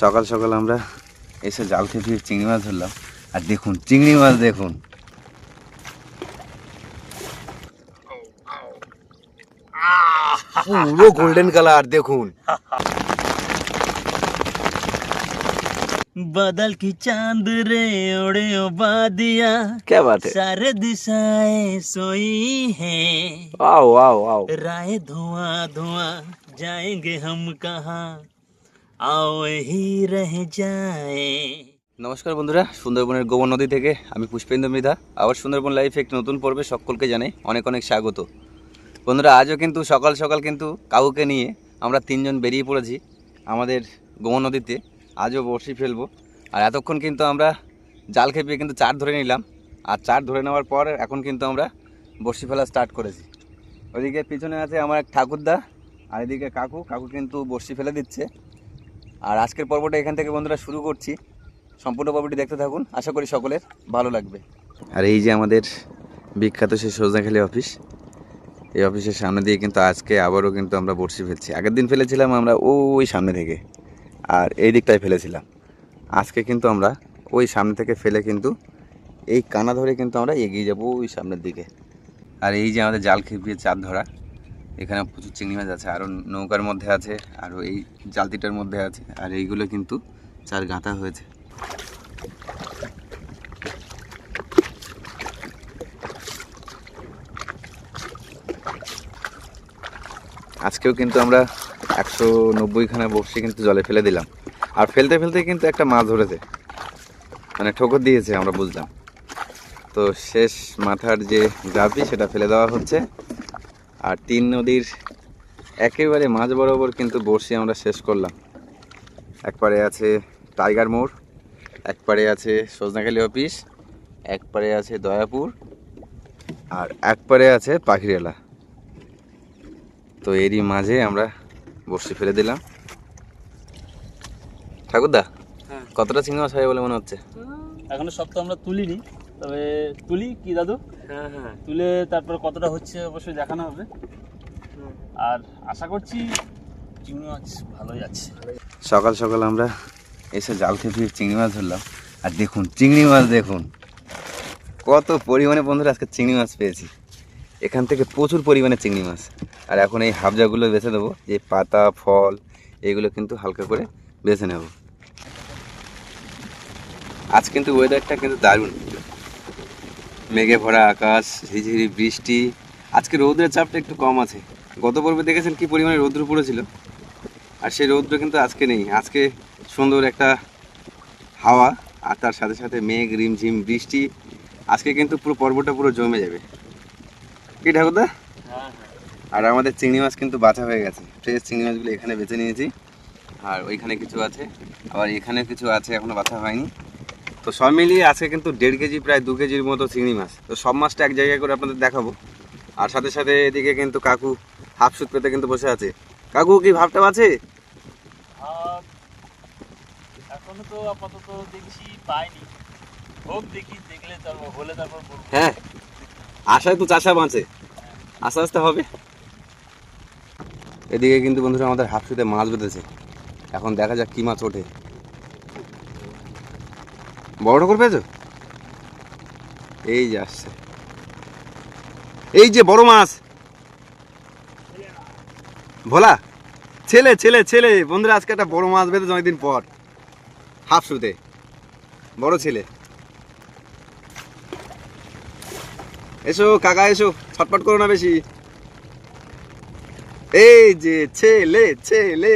সকাল সকাল আমরা এসে জাল খেতে চিংড়ি মাছ ধরলাম আর দেখুন চিংড়ি মাছ দেখুন পুরো গোল্ডেন কালার দেখুন बादल की चांद रे ओढ़े ओ बादिया क्या बात है सारे दिशाएं सोई हैं वाओ वाओ वाओ राय धुआं धुआं जाएंगे हम कहाँ आओ ही रह जाए নমস্কার বন্ধুরা সুন্দরবনের গোবর নদী থেকে আমি পুষ্পেন্দ্র মৃধা আবার সুন্দরবন লাইফ একটি নতুন পর্বে সকলকে জানাই অনেক অনেক স্বাগত বন্ধুরা আজও কিন্তু সকাল সকাল কিন্তু কাউকে নিয়ে আমরা তিনজন বেরিয়ে পড়েছি আমাদের গোবর নদীতে আজও বড়শি ফেলবো আর এতক্ষণ কিন্তু আমরা জাল খেপিয়ে কিন্তু চার ধরে নিলাম আর চার ধরে নেওয়ার পর এখন কিন্তু আমরা বড়শি ফেলা স্টার্ট করেছি ওইদিকে পিছনে আছে আমার এক ঠাকুরদা আর এদিকে কাকু কাকু কিন্তু বড়শি ফেলে দিচ্ছে আর আজকের পর্বটা এখান থেকে বন্ধুরা শুরু করছি। সম্পূর্ণ পর্বটি দেখতে থাকুন, আশা করি সকলের ভালো লাগবে। আর এই যে আমাদের বিখ্যাত সেই সোজনাখালি অফিস, এই অফিসের সামনে দিয়ে কিন্তু আজকে আবারও কিন্তু আমরা বড়শি ফেলছি। আগের দিন ফেলেছিলাম আমরা ওই সামনে থেকে, আর এই দিকটায় ফেলেছিলাম। আজকে কিন্তু আমরা ওই সামনে থেকে ফেলে কিন্তু এই কানা ধরে কিন্তু আমরা এগিয়ে যাব ওই সামনের দিকে। আর এই যে আমাদের জাল খেপিয়ে চাঁদ ধরা এখানে প্রচুর চিংড়ি মাছ আছে আরও নৌকার মধ্যে আছে আরও এই জালতিটার মধ্যে আছে, আর এইগুলো কিন্তু চার গাঁথা হয়েছে। আজকেও কিন্তু আমরা একশো নব্বইখানা বড়শি কিন্তু জলে ফেলে দিলাম। আর ফেলতে ফেলতে কিন্তু একটা মাছ ধরেছে। মানে ঠোকর দিয়েছে, আমরা বুঝলাম। তো শেষ মাথার যে জাপি সেটা ফেলে দেওয়া হচ্ছে। আর তিন নদীর একেবারে মাঝ বরাবর কিন্তু বড়শি আমরা শেষ করলাম। একবারে আছে টাইগার মোড় একবারে আছে সজনাখালি অফিস একবারে আছে দয়াপুর আর একবারে আছে পাখিরেলা। তো এরই মাঝে আমরা বড়শি ফেলে দিলাম। ঠাকুরদা হ্যাঁ। কতটা চিংড়ি মাছ হবে বলে মনে হচ্ছে? এখনও সব তো আমরা তুলিনি। তবে তুলি কি দাদু? হ্যাঁ হ্যাঁ। তুলে তারপর কতটা হচ্ছে অবশ্যই দেখানো হবে। আর আশা করছি চিংড়ি মাছ ভালোই আছে। সকাল সকাল আমরা এসে জাল খেতে চিংড়ি মাছ ধরলাম। আর দেখুন চিংড়ি মাছ দেখুন। কত পরিমাণে বন্ধুরা আজকে চিংড়ি মাছ পেয়েছি। এখান থেকে প্রচুর পরিমাণে চিংড়ি মাছ। আর এখন এই হাবজাগুলো বেছে দেবো। যে পাতা ফল এগুলো কিন্তু হালকা করে বেছে নেব। আজ কিন্তু ওয়েদারটা কিন্তু দারুণ। মেঘে ভরা আকাশ ঝিঝিরি বৃষ্টি। আজকে রৌদ্রের চাপটা একটু কম আছে। গত পর্বে দেখেছেন কি পরিমাণে রৌদ্র পড়েছিল আর সেই রৌদ্র কিন্তু আজকে নেই। আজকে সুন্দর একটা হাওয়া আর তার সাথে সাথে মেঘ রিমঝিম বৃষ্টি। আজকে কিন্তু পুরো পর্বটা পুরো জমে যাবে। কি ঠাকুরদা? হ্যাঁ। আর আমাদের চিংড়ি মাছ কিন্তু বাছা হয়ে গেছে। ফ্রেশ চিংড়ি মাছগুলো এখানে বেছে নিয়েছি। আর ওইখানে কিছু আছে। আবার এখানে কিছু আছে এখনও বাছা হয়নি। তো সব মিলিয়ে আজকে কিন্তু দেড় কেজি প্রায় দু কেজির মতো চিংড়ি মাছ। তো সব মাছটা এক জায়গায় করে আপনাদের দেখাবো। আর সাথে সাথে এদিকে কিন্তু কাকু হাফ সুত পেতে কিন্তু বসে আছে। কাকু কি ভাবটা আছে এখনও তো আপাতত দেখছি পাইনি। হোক দেখি দেখলে তারপর হলে তারপর হ্যাঁ আশায় তো চাষা বাঁচে। আস্তে আস্তে হবে। এদিকে কিন্তু বন্ধুরা আমাদের হাফসুতে মাছ বেঁধেছে। এখন দেখা যাক কি মাছ ওঠে। বড় ঠাকুর পেয়েছ এই যে আসছে। এই যে বড় মাছ। ভোলা, ছেলে ছেলে ছেলে, বন্ধুরা, আজকে একটা বড় মাছ বেঁধেছে অনেকদিন পর। হাফসুতে বড় ছেলে। এসো, কাকা, এসো ছটপট করো না বেশি। এই যে ছেলে ছেলে।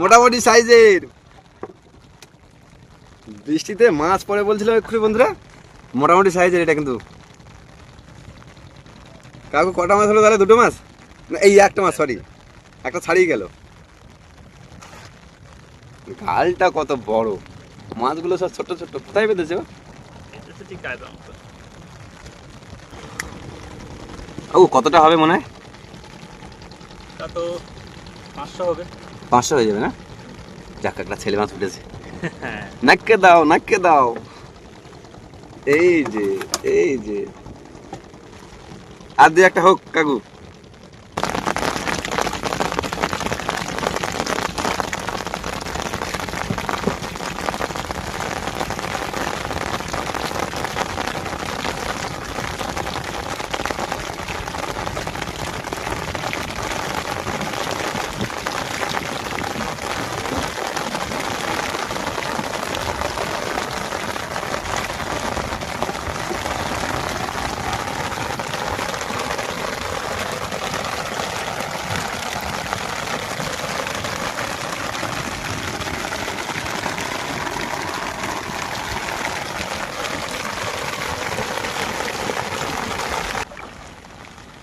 মোটামুটি সাইজের। বৃষ্টিতে মাছ পড়ে বলছিলাম এক্ষুনি বন্ধুরা। মোটামুটি সাইজের এটা কিন্তু। কাকু কটা মাছ হলো তাহলে? দুটো মাছ? না এই একটা মাছ সরি একটা ছাড়িয়ে গেল। গালটা কত বড়। মাছগুলো সব ছোট ছোট কোথায় বেঁধেছে ও? ঠিক আছে ও কতটা হবে মনে হয়? তা তো পাঁচশো হবে। পাঁচশো হয়ে যাবে না? যাক একটা ছেলে মাছ উঠেছে। নাককে দাও নাককে দাও। এই যে এই যে। আর একটা হোক কাকু।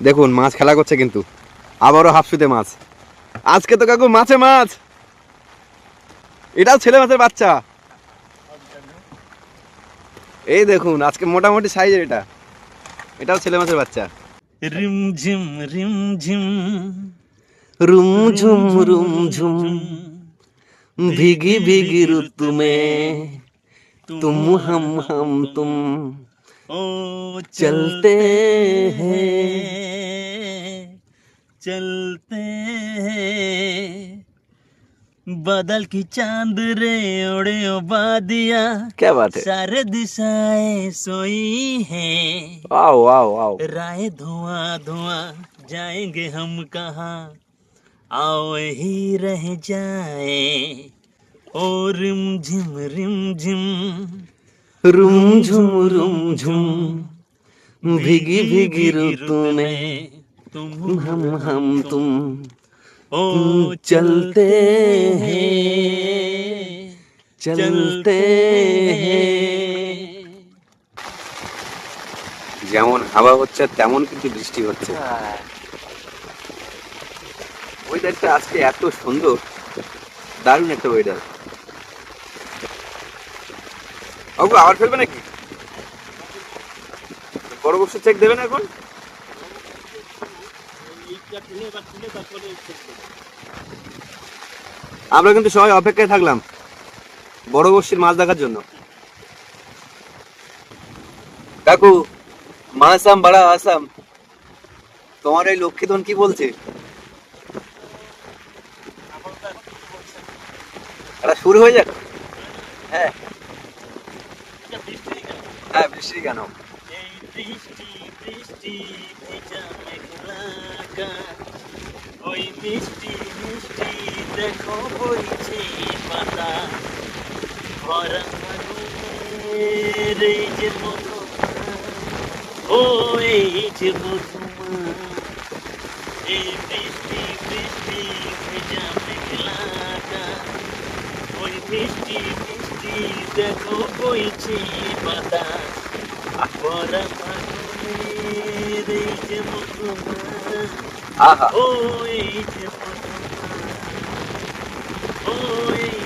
দেখুন মাছ খেলা করছে কিন্তু। আবারও হাফসুতে মাছ। আজকে তো কাকু মাছে মাছ। এটাও ছেলে মাছের বাচ্চা। এই দেখুন আজকে মোটামুটি সাইজের এটা। এটাও ছেলে মাছের বাচ্চা। রিম ঝিম রুম ঝুম। রুম ঝুম ভিগি ভিগি ঋতু তুম হাম হাম তুম। চলতে चलते हैं। बादल की चाँद रे ओड़े ओ बादिया क्या बात है? सारे दिशाएँ सोई हैं। Wow wow wow. राय धुआँ धुआँ जाएँगे हम कहा? आओ ही रह जाए। ओ रिम झिम रिम झिम रुम झुम रुम झुम। भीगी भीगी रुत में तुम हम हम तुम ओ चलते हैं চলতে যেমন হাওয়া হচ্ছে তেমন কিন্তু বৃষ্টি হচ্ছে ওয়েদারটা আজকে এত সুন্দর দারুণ একটা ওয়েদার বাবু আবার ফেলবে নাকি বড় বস্তু চেক দেবে না এখন আমরা কিন্তু সবাই অপেক্ষায় থাকলাম বড় বস্তির মাছ দেখার জন্য। কাকু মাসাম বড়া আসাম তোমার এই লক্ষ্মীধন কি বলছে? শুরু হয়ে যাক? হ্যাঁ। হ্যাঁ বৃষ্টি কেন? বৃষ্টি বৃষ্টি আকাশ। ওই মিষ্টি মিষ্টি দেখো বইছে পাতা ভরা এই যে ও এই যে মধুমা এই বৃষ্টি বৃষ্টি ভেজা মেঘলা। ওই মিষ্টি মিষ্টি দেখো বইছে পাতা ভরা মধুমা আহা ও এই যে মধুমা ও এই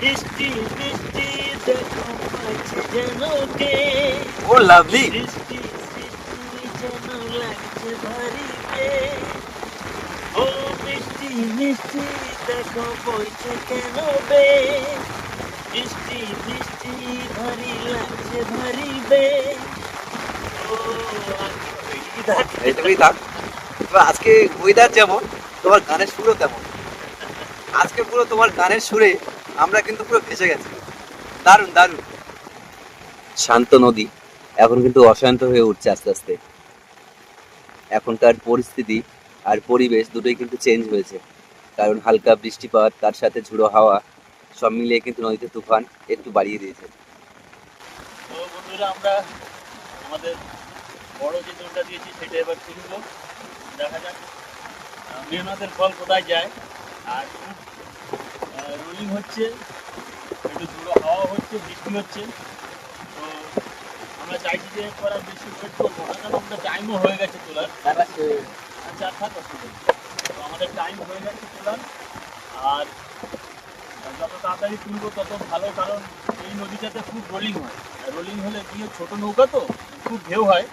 মিষ্টি মিষ্টি দেখো যেন কে ও লাভলি সৃষ্টি যেন লাগছে ভারিতে ও মিষ্টি মিষ্টি দেখো বইছে কেন বে মিষ্টি আজকে ওয়েদার যেমন, তোমার গানের সুরও তেমন। আজকে পুরো তোমার গানের সুরে আমরা কিন্তু পুরো ভেসে গেছি। দারুণ দারুণ। শান্ত নদী এখন কিন্তু অশান্ত হয়ে উঠছে আস্তে আস্তে। এখনকার পরিস্থিতি আর পরিবেশ দুটোই কিন্তু চেঞ্জ হয়েছে। কারণ হালকা বৃষ্টিপাত, তার সাথে ঝুড়ো হাওয়া সব মিলিয়ে কিন্তু নদীতে তুফান একটু বাড়িয়ে দিয়েছে। তো বন্ধুরা আমরা আমাদের বড় যে দৌড়টা দিয়েছি সেটা এবার তুলব। দেখা যাক মেহনতের ফল কোথায় যায়। আর রোলিং হচ্ছে একটু জোড়ো হাওয়া হচ্ছে বৃষ্টি হচ্ছে। তো আমরা চাইছি যে একবার বেশি ওয়েট করব না কারণ আমরা টাইমও হয়ে গেছে তোলার। আচ্ছা থাক অসুবিধা তো আমাদের টাইম হয়ে গেছে তোলার। আর যত তাড়াতাড়ি তুলবো তত ভালো কারণ এই নদীটাতে খুব রোলিং হয়। রোলিং হলে হয়, ছোট নৌকা তো খুব ঢেউ হয়।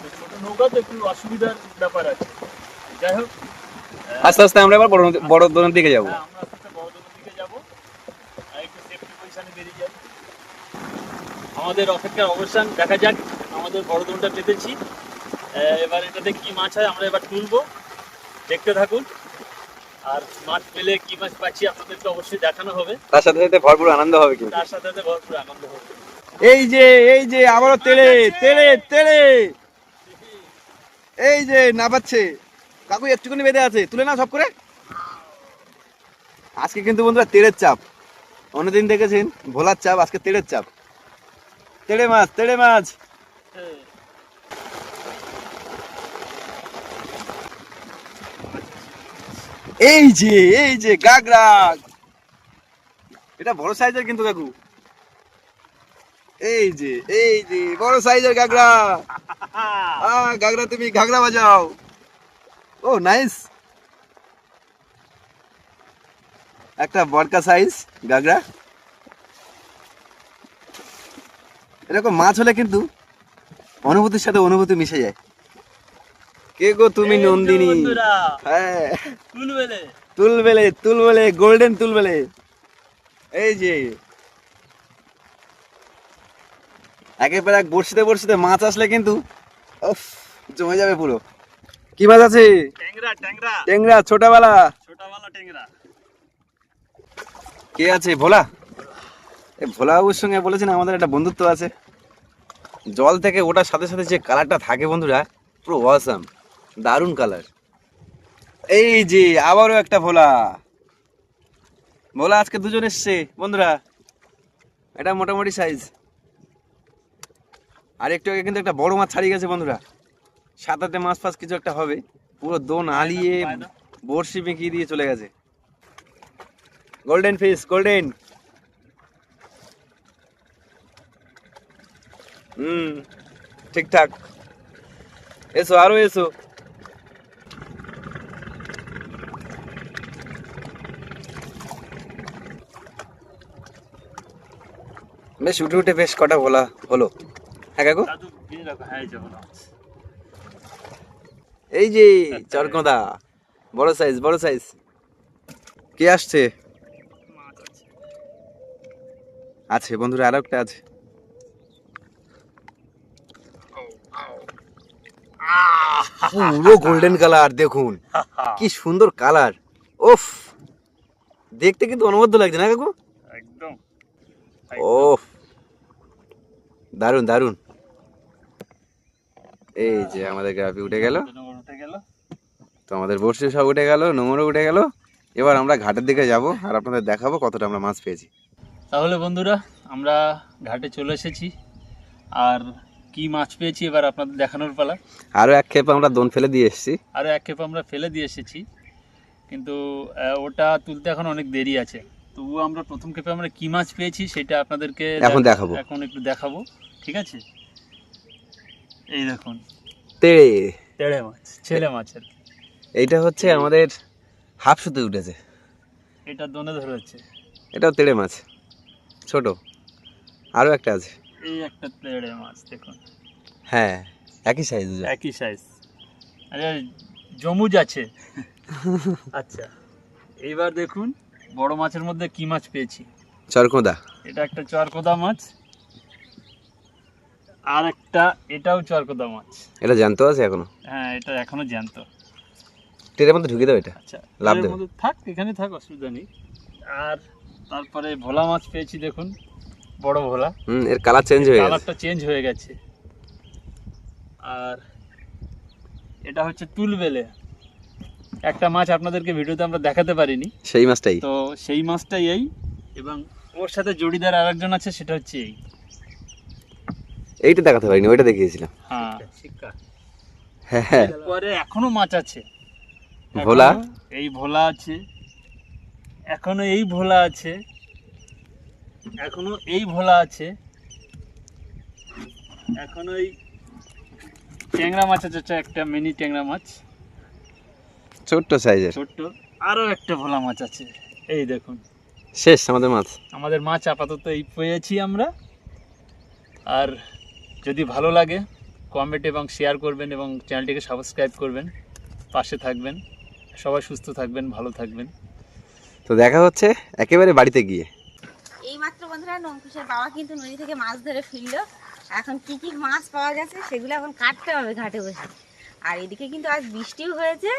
তো ছোট নৌকা তো একটু অসুবিধার ব্যাপার আছে। যাই হোক আস্তে আস্তে আমরা এবার বড় বড় দিকে যাব। হ্যাঁ, আমরা আস্তে আস্তে বড় দোকান দিকে যাব। আর একটু সেফটি পজিশনে বেরিয়ে যাই। আমাদের অপেক্ষার অবসান দেখা যাক আমাদের বড় দোনটা পেতেছি। এবার এটাতে কি মাছ হয় আমরা এবার তুলবো। দেখতে থাকুন। আর পেলে কি মাছ পাচ্ছি আপনাদেরকে অবশ্যই দেখানো হবে। তার সাথে সাথে ভরপুর আনন্দ হবে কিন্তু। তার সাথে সাথে ভরপুর আনন্দ হবে। এই যে এই যে আবারও তেলে তেলে তেলে। এই যে না পাচ্ছে। কাকু একটুখানি বেঁধে আছে তুলে না সব করে। আজকে কিন্তু বন্ধুরা তেলের চাপ। অন্যদিন দেখেছেন ভোলার চাপ আজকে তেলের চাপ। তেড়ে মাছ তেড়ে মাছ। এই যে এই যে, গাগরা। এটা বড় সাইজের কিন্তু, কাকু। এই যে এই যে, বড় সাইজের গাগরা। গাগরা, তুমি গাগরা বাজাও। ও নাইস একটা বড়কা সাইজ গাগরা। এরকম মাছ হলে কিন্তু অনুভূতির সাথে অনুভূতি মিশে যায়। কে গো তুমি নন্দিনী? হ্যাঁ। তুলবেলে। তুলবেলে তুলবেলে গোল্ডেন তুলবেলে। এই যে। একেবারে এক বড়শিতে বড়শিতে মাছ আসলে কিন্তু জমে যাবে পুরো। কি মাছ আছে? ট্যাংরা, ট্যাংরা, টেংরা ছোটবেলা। ছোটওয়ালা ট্যাংরা। কে আছে? ভোলা? এই ভোলা বাবুর সঙ্গে বলেছেন আমাদের একটা বন্ধুত্ব আছে। জল থেকে ওটার সাথে সাথে যে কালারটা থাকে বন্ধুরা পুরো অসাম দারুণ কালার এই যে, আবারও একটা ভোলা। ভোলা আজকে দুজন এসছে, বন্ধুরা। এটা মোটামুটি সাইজ আর একটু আগে কিন্তু একটা বড় মাছ ছাড়িয়ে গেছে, বন্ধুরা। সাঁতারতে মাছ ফাছ কিছু একটা হবে। পুরো দোন আলিয়ে বড়শি বেঁকিয়ে দিয়ে চলে গেছে। গোল্ডেন ফিস গোল্ডেন হুম, ঠিকঠাক। এসো, আরও এসো। বেশ উঠে উঠে বেশ কটা বলা হলো। হ্যাঁ কাকু? হ্যাঁ, এই যে চরকদা বড় সাইজ বড় সাইজ কে আসছে? আছে। বন্ধুরা আরও একটা আছে। পুরো গোল্ডেন কালার দেখুন। কি সুন্দর কালার ওফ দেখতে কিন্তু অনবদ্য লাগছে না কাকু? দারুণ দারুণ এই যে আমাদের গ্রাফি উঠে গেল। উঠে গেল। তো আমাদের বড়শি সব উঠে গেল নোংরও উঠে গেল। এবার আমরা ঘাটের দিকে যাব আর আপনাদের দেখাবো কতটা আমরা মাছ পেয়েছি। তাহলে বন্ধুরা আমরা ঘাটে চলে এসেছি। আর কি মাছ পেয়েছি এবার আপনাদের দেখানোর পালা। আরও এক খেপ আমরা দোন ফেলে দিয়ে এসেছি। আরও এক ক্ষেপ আমরা ফেলে দিয়ে এসেছি। কিন্তু ওটা তুলতে এখন অনেক দেরি আছে। তবুও আমরা প্রথম ক্ষেপে আমরা কি মাছ পেয়েছি সেটা আপনাদেরকে এখন দেখাবো। এখন একটু দেখাবো ঠিক আছে? এই দেখুন। তেড়ে। তেড়ে মাছ ছেলে মাছের এইটা হচ্ছে আমাদের হাফ সুতে উঠেছে। এটা দনে ধরেছে। এটাও তেড়ে মাছ ছোট। আরও একটা আছে। এই একটা তেড়ে মাছ দেখুন। হ্যাঁ একই সাইজ একই সাইজ আরে জমুজ আছে। আচ্ছা এইবার দেখুন। বড় মাছের মধ্যে কি মাছ পেয়েছি? চরকোদা এটা একটা চরকোদা মাছ। আর একটা এটাও চরকোদা মাছ। এটা জানতো আছে এখনও? হ্যাঁ এটা এখনও জ্যান্ত। টেরের মধ্যে ঢুকে দাও এটা। আচ্ছা লাভ দেবে। মধ্যে থাক এখানে থাক অসুবিধা নেই। আর তারপরে ভোলা মাছ পেয়েছি দেখুন। বড় ভোলা। হুম এর কালার চেঞ্জ হয়ে গেছে। কালারটা চেঞ্জ হয়ে গেছে। আর এটা হচ্ছে তুলবেলে। একটা মাছ আপনাদেরকে ভিডিওতে আমরা দেখাতে পারিনি। সেই মাছটাই। তো সেই মাছটাই এই এবং ওর সাথে জড়িদার আরেকজন আছে সেটা হচ্ছে এই। এইটা দেখাতে পারিনি ওইটা দেখিয়েছিলাম। হ্যাঁ। হ্যাঁ হ্যাঁ। পরে এখনও মাছ আছে। ভোলা? এই ভোলা আছে। এখনও এই ভোলা আছে। এখনও এই ভোলা আছে। এখনও এই ট্যাংরা মাছ আছে একটা মিনি ট্যাংরা মাছ। ছোট্ট সাইজের। ছোট্ট। আরও একটা ভোলা মাছ আছে। এই দেখুন। শেষ আমাদের মাছ। আমাদের মাছ আপাতত এই পেয়েছি আমরা। আর যদি ভালো লাগে কমেন্ট এবং শেয়ার করবেন এবং চ্যানেলটিকে সাবস্ক্রাইব করবেন। পাশে থাকবেন। সবাই সুস্থ থাকবেন ভালো থাকবেন। তো দেখা হচ্ছে একেবারে বাড়িতে গিয়ে। এই মাত্র বন্ধুরা নঙ্কুশের বাবা কিন্তু নদী থেকে মাছ ধরে ফিরলো। এখন কি কি মাছ পাওয়া গেছে সেগুলো এখন কাটতে হবে ঘাটে বসে। আর এদিকে কিন্তু আজ বৃষ্টিও হয়েছে।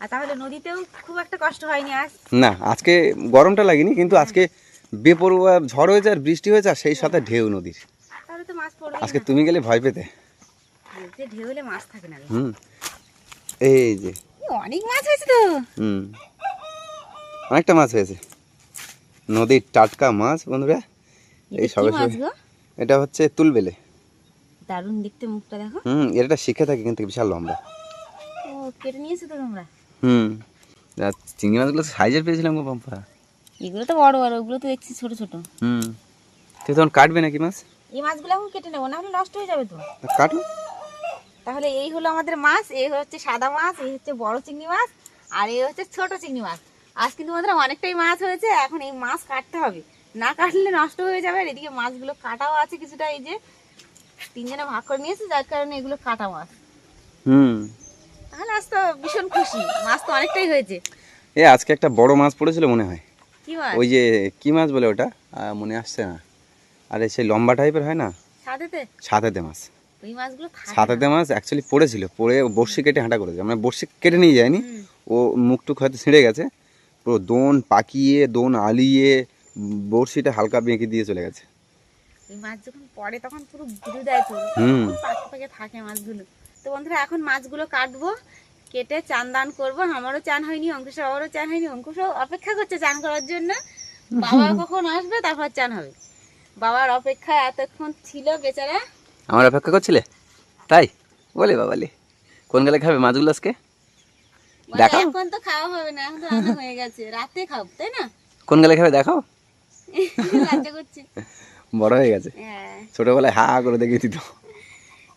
আর তাহলে নদীতেও খুব একটা কষ্ট হয়নি আজ? না আজকে গরমটা লাগেনি কিন্তু আজকে বেপরোয়া ঝড় হয়েছে আর বৃষ্টি হয়েছে আর সেই সাথে ঢেউ নদীর। তাহলে তো মাছ পড়বে আজকে তুমি গেলে ভয় পেতে। ঢেউ হলে মাছ থাকে না হুম এই যে। অনেক মাছ হয়েছে তো। হুম অনেকটা মাছ হয়েছে। নদীর টাটকা মাছ বন্ধুরা এই সবে সবে। এটা হচ্ছে তুলবেলে। দারুণ দেখতে মুখটা দেখো। হুম এটা শিখে থাকে কিন্তু বিশাল লম্বা। ও কেটে নিয়েছো তো তোমরা? হুম। আর চিংড়ি মাছগুলো সাইজের পেয়েছিলাম গো পাম্পা। এগুলো তো বড় বড় ওগুলো তো দেখছি ছোট ছোট। হুম। তুই তখন কাটবে নাকি মাছ? এই মাছগুলো এখন কেটে নেব না হলে নষ্ট হয়ে যাবে তো। কাটো তাহলে এই হলো আমাদের মাছ এই হচ্ছে সাদা মাছ এই হচ্ছে বড় চিংড়ি মাছ আর এই হচ্ছে ছোট চিংড়ি মাছ। আজ কিন্তু আমাদের অনেকটাই মাছ হয়েছে এখন এই মাছ কাটতে হবে। না কাটলে নষ্ট হয়ে যাবে আর এদিকে মাছগুলো কাটাও আছে কিছুটা এই যে তিনজনে ভাগ করে নিয়েছে যার কারণে এগুলো কাটা মাছ। হুম। তাহলে আজ তো ভীষণ খুশি। মাছ তো অনেকটাই হয়েছে। এ আজকে একটা বড় মাছ পড়েছিল মনে হয়। কি মাছ? ওই যে কি মাছ বলে ওটা? মনে আসছে না। আরে সেই লম্বা টাইপের হয় না? সাথেতে ছাতাতে মাছ। ওই মাছগুলো মাছ অ্যাকচুয়ালি পড়েছিল। পড়ে বড়শি কেটে হাঁটা করেছে। মানে বড়শি কেটে নিয়ে যায়নি। ও মুখটুক হয়তো ছিঁড়ে গেছে। পুরো দোন পাকিয়ে দোন আলিয়ে বড়শিটা হালকা বেঁকে দিয়ে চলে গেছে। ওই মাছ যখন পড়ে তখন পুরো দেয় হুম। পাকে থাকে মাছগুলো। তো বন্ধুরা এখন মাছগুলো কাটবো কেটে চান দান করব। আমারও চান হয়নি অঙ্কুশ বাবারও চান হয়নি। অঙ্কুশও অপেক্ষা করছে চান করার জন্য। বাবা কখন আসবে তারপর চান হবে। বাবার অপেক্ষা এতক্ষণ ছিল বেচারা। আমার অপেক্ষা করছিলে? তাই? বলে বাবালি। কোন গেলে খাবে মাছগুলো আজকে? দেখাও। এখন তো খাওয়া হবে না এখন তো রান্না হয়ে গেছে। রাতে খাব তাই না? কোন গেলে খাবে করছে। বড় হয়ে গেছে। হ্যাঁ। ছোটবেলায় হা করে দেখিয়ে দিত